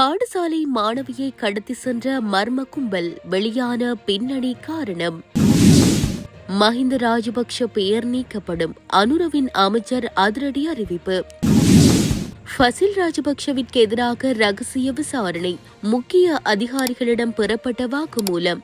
பாடசாலை மாணவியை கடத்தி சென்ற மர்ம கும்பல் வெளியான பின்னணி காரணம். மஹிந்த ராஜபக்ஷ பெயர் நீக்கப்படும் அனுரவின் அமைச்சர் அதிரடி அறிவிப்பு. ஃபசில் ராஜபக்ஷவிற்கு எதிராக ரகசிய விசாரணை முக்கிய அதிகாரிகளிடம் பெறப்பட்ட வாக்குமூலம்.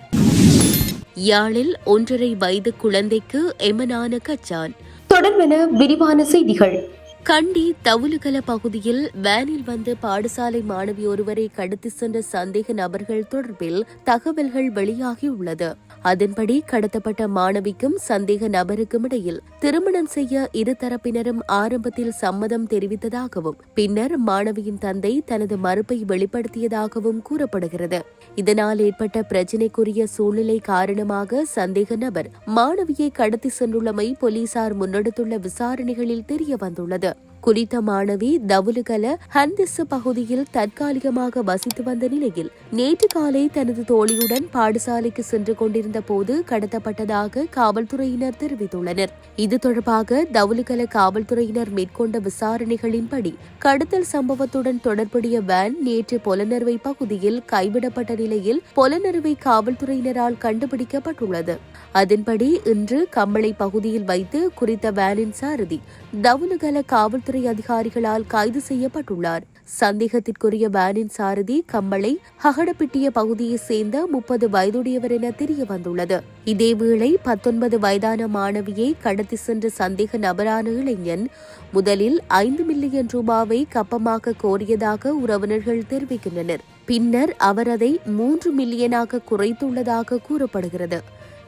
யாழில் ஒன்றரை வயது குழந்தைக்கு எமனான கச்சான். தொடர்பென விரிவான செய்திகள். கண்டி தவுலுகல பகுதியில் வேனில் வந்து பாடசாலை மாணவி ஒருவரை கடத்தி சென்ற சந்தேக நபர்கள் தொடர்பில் தகவல்கள் வெளியாகியுள்ளது. அதன்படி கடத்தப்பட்ட மாணவிக்கும் சந்தேக நபருக்கும் இடையில் திருமணம் செய்ய இருதரப்பினரும் ஆரம்பத்தில் சம்மதம் தெரிவித்ததாகவும் பின்னர் மாணவியின் தந்தை தனது மறுப்பை வெளிப்படுத்தியதாகவும் கூறப்படுகிறது. இதனால் ஏற்பட்ட பிரச்சினைக்குரிய சூழ்நிலை காரணமாக சந்தேக நபர் மாணவியை கடத்தி சென்றுள்ளமை போலீசார் முன்னெடுத்துள்ள விசாரணைகளில் தெரிய வந்துள்ளது குறித்த மாணவி தவுலுகல ஹந்திஸ் பகுதியில் தற்காலிகமாக வசித்து வந்த நிலையில் நேற்று காலை தனது தோழியுடன் பாடசாலைக்கு சென்று கொண்டிருந்த போது கடத்தப்பட்டதாக காவல்துறையினர் தெரிவித்துள்ளனர். இது தொடர்பாக தவுலுகல காவல்துறையினர் மேற்கொண்ட விசாரணைகளின்படி கடத்தல் சம்பவத்துடன் தொடர்புடைய வேன் நேற்று பொலனறுவை பகுதியில் கைவிடப்பட்ட நிலையில் பொலனறுவை காவல்துறையினரால் கண்டுபிடிக்கப்பட்டுள்ளது. அதன்படி இன்று கம்மளை பகுதியில் வைத்து குறித்த வேனின் சாரதி தவுலுகல காவல்துறை காவல்துறை அதிகாரிகளால் கைது செய்யப்பட்டுள்ளார். சந்தேகத்திற்குரிய வேனின் சாரதி கம்மளை ஹகடப்பிட்டிய பகுதியைச் சேர்ந்த முப்பது வயதுடையவர் என தெரிய வந்துள்ளது இதேவேளை பத்தொன்பது வயதான மாணவியை கடத்தி சென்ற சந்தேக நபரான இளைஞன் முதலில் ஐந்து மில்லியன் ரூபாவை கப்பமாக்க கோரியதாக உறவினர்கள் தெரிவிக்கின்றனர். பின்னர் அவர் அதை மூன்று மில்லியனாக குறைத்துள்ளதாக கூறப்படுகிறது.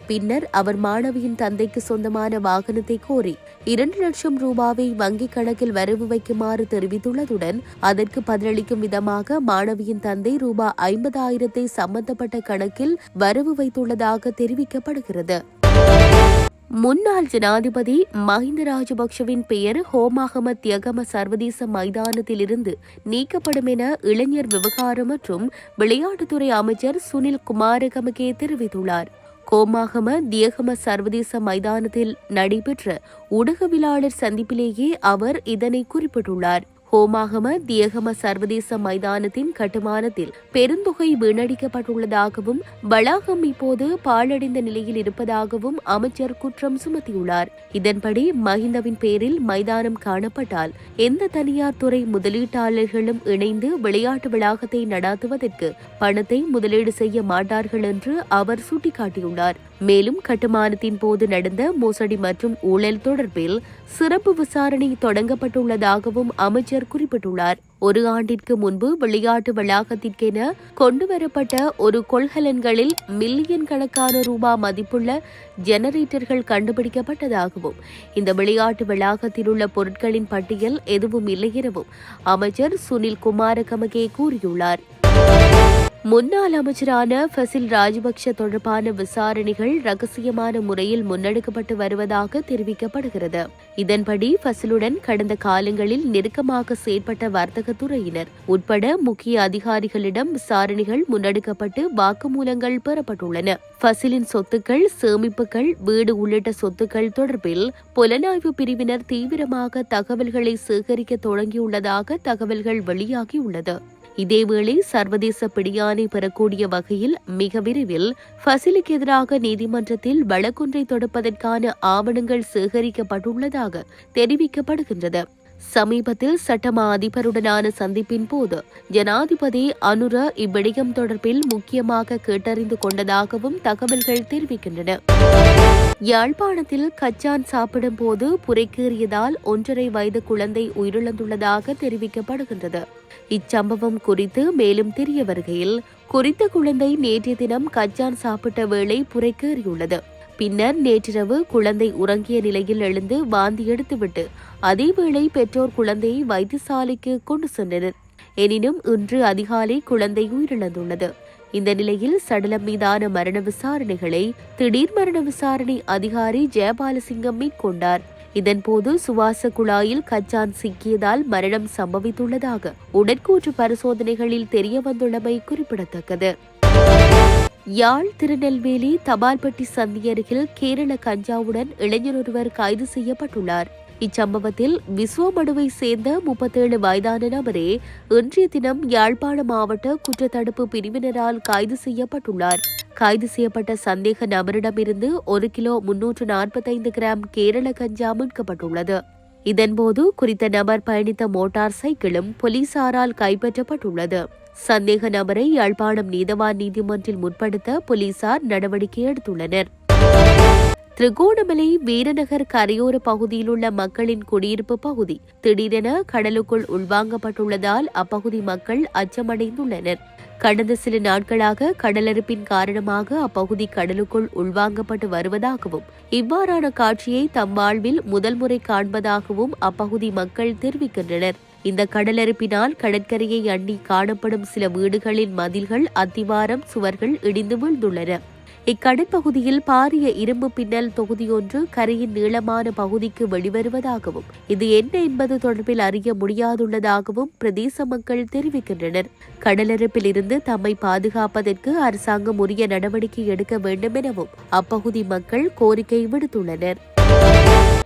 பின்னர் அவர் மாணவியின் தந்தைக்கு சொந்தமான வாகனத்தை கோரி இரண்டு லட்சம் ரூபாவை வங்கிக் கணக்கில் வரவு வைக்குமாறு தெரிவித்துள்ளதுடன் அதற்கு பதிலளிக்கும் விதமாக மாணவியின் தந்தை ரூபாய் ஐம்பதாயிரத்தை சம்பந்தப்பட்ட கணக்கில் வரவு வைத்துள்ளதாக தெரிவிக்கப்படுகிறது. முன்னாள் ஜனாதிபதி மஹிந்த ராஜபக்ஷவின் பெயர் ஹோமாகம தியகம சர்வதேச மைதானத்திலிருந்து நீக்கப்படும் என இளைஞர் விவகாரம் மற்றும் விளையாட்டுத்துறை அமைச்சர் சுனில் குமாரகமகே தெரிவித்துள்ளார். கோமாகம தியகம சர்வதேச மைதானத்தில் நடைபெற்ற ஊடகவியலாளர் சந்திப்பிலேயே அவர் இதனை குறிப்பிட்டுள்ளார். ஹோமாகம தியகம சர்வதேச மைதானத்தின் கட்டுமானத்தில் பெருந்தொகை வீணடிக்கப்பட்டுள்ளதாகவும் வளாகம் இப்போது பாழடைந்த நிலையில் இருப்பதாகவும் அமைச்சர் குற்றம் சுமத்தியுள்ளார். இதன்படி மஹிந்தவின் பேரில் மைதானம் காணப்பட்டால் எந்த தனியார் துறை முதலீட்டாளர்களும் இணைந்து விளையாட்டு வளாகத்தை நடாத்துவதற்கு பணத்தை முதலீடு செய்ய மாட்டார்கள் என்று அவர் சுட்டிக்காட்டியுள்ளார். மேலும் கட்டுமானத்தின் போது நடந்த மோசடி மற்றும் ஊழல் தொடர்பில் சிறப்பு விசாரணை தொடங்கப்பட்டுள்ளதாகவும் அமைச்சர் குறிப்பிட்டுள்ளார். ஒரு ஆண்டிற்கு முன்பு விளையாட்டு வளாகத்திற்கென கொண்டுவரப்பட்ட ஒரு கொள்கலன்களில் மில்லியன் கணக்கான ரூபாய் மதிப்புள்ள ஜெனரேட்டர்கள் கண்டுபிடிக்கப்பட்டதாகவும் இந்த விளையாட்டு வளாகத்தில் உள்ள பொருட்களின் பட்டியல் எதுவும் இல்லை எனவும் அமைச்சர் சுனில் குமாரகமகே கூறியுள்ளார். முன்னாள் அமைச்சரான ஃபசில் ராஜபக்ஷ தொடர்பான விசாரணைகள் ரகசியமான முறையில் முன்னெடுக்கப்பட்டு வருவதாக தெரிவிக்கப்படுகிறது. இதன்படி ஃபசிலுடன் கடந்த காலங்களில் நெருக்கமாக செயற்பட்ட வர்த்தகத்துறையினர் உட்பட முக்கிய அதிகாரிகளிடம் விசாரணைகள் முன்னெடுக்கப்பட்டு வாக்குமூலங்கள் பெறப்பட்டுள்ளன. ஃபசிலின் சொத்துக்கள் சேமிப்புகள் வீடு உள்ளிட்ட சொத்துக்கள் தொடர்பில் புலனாய்வு பிரிவினர் தீவிரமாக தகவல்களை சேகரிக்க தொடங்கியுள்ளதாக தகவல்கள் வெளியாகியுள்ளது. இதேவேளை சர்வதேச பிடியானை பெறக்கூடிய வகையில் மிக விரைவில் ஃபசிலுக்கு எதிராக நீதிமன்றத்தில் வழக்கொன்றை தொடுப்பதற்கான ஆவணங்கள் சேகரிக்கப்பட்டுள்ளதாக தெரிவிக்கப்படுகின்றது. சமீபத்தில் சட்டமா அதிபருடனான சந்திப்பின் போது ஜனாதிபதி அனுர இவ்விடயம் தொடர்பில் முக்கியமாக கேட்டறிந்து கொண்டதாகவும் தகவல்கள் தெரிவிக்கின்றன. யாழ்ப்பாணத்தில் கச்சான் சாப்பிடும் போது புரைக்கேறியதால் ஒன்றரை வயது குழந்தை உயிரிழந்துள்ளதாக தெரிவிக்கப்படுகின்றது. இச்சம்பவம் குறித்து மேலும் தெரிய வருகையில் குறித்த குழந்தை நேற்றைய தினம் கச்சான் சாப்பிட்ட வேளை புரைக்கேறியுள்ளது. பின்னர் நேற்றிரவு குழந்தை உறங்கிய நிலையில் எழுந்து வாந்தி எடுத்துவிட்டு அதேவேளை பெற்றோர் குழந்தையை வைத்தியசாலைக்கு கொண்டு சென்றனர். எனினும் இன்று அதிகாலை குழந்தை உயிரிழந்துள்ளது. இந்த நிலையில் சடலம் மீதான மரண விசாரணைகளை திடீர் மரண விசாரணை அதிகாரி ஜெயபாலசிங்கம் மேற்கொண்டார். இதன்போது சுவாச குழாயில் கச்சான் சிக்கியதால் மரணம் சம்பவித்துள்ளதாக உடற்கூற்று பரிசோதனைகளில் தெரிய வந்துள்ளமை குறிப்பிடத்தக்கது. யாழ் திருநெல்வேலி தபால்பட்டி சந்தி அருகில் கேரள கஞ்சாவுடன் இளைஞர் ஒருவர் கைது செய்யப்பட்டுள்ளார். இச்சம்பவத்தில் விஸ்வமடுவை சேர்ந்த முப்பத்தேழு வயதான நபரே இன்றைய தினம் யாழ்ப்பாண மாவட்ட குற்றத்தடுப்பு பிரிவினரால் கைது செய்யப்பட்டுள்ளார். கைது செய்யப்பட்ட சந்தேக நபரிடமிருந்து ஒரு கிலோ முன்னூற்று நாற்பத்தைந்து கிராம் கேரள கஞ்சா மீட்கப்பட்டுள்ளது. இதன்போது குறித்த நபர் பயணித்த மோட்டார் சைக்கிளும் போலீசாரால் கைப்பற்றப்பட்டுள்ளது. சந்தேக நபரை யாழ்ப்பாணம் நீதவான் நீதிமன்றில் முற்படுத்த போலீசார் நடவடிக்கை எடுத்துள்ளனர். திருகோணமலை வீரநகர் கரையோர பகுதியில் உள்ள மக்களின் குடியிருப்பு பகுதி திடீரென கடலுக்குள் உள்வாங்கப்பட்டுள்ளதால் அப்பகுதி மக்கள் அச்சமடைந்துள்ளனர் கடந்த சில நாட்களாக கடலறுப்பின் காரணமாக அப்பகுதி கடலுக்குள் உள்வாங்கப்பட்டு வருவதாகவும் இவ்வாறான காட்சியை தம் வாழ்வில் முதல் முறை காண்பதாகவும் அப்பகுதி மக்கள் தெரிவிக்கின்றனர் இந்த கடலறுப்பினால் கடற்கரையை அண்டி காணப்படும் சில வீடுகளின் மதில்கள் அத்திவாரம் சுவர்கள் இடிந்து விழுந்துள்ளன இக்கடற்பகுதியில் பாரிய இரும்பு பின்னல் தொகுதியொன்று கரையின் நீளமான பகுதிக்கு வெளிவருவதாகவும் இது என்ன என்பது தொடர்பில் அறிய முடியாதுள்ளதாகவும் பிரதேச மக்கள் தெரிவிக்கின்றனர். கடலரப்பில் இருந்து தம்மை பாதுகாப்பதற்கு அரசாங்கம் உரிய நடவடிக்கை எடுக்க வேண்டும் எனவும் அப்பகுதி மக்கள் கோரிக்கை விடுத்துள்ளனர்.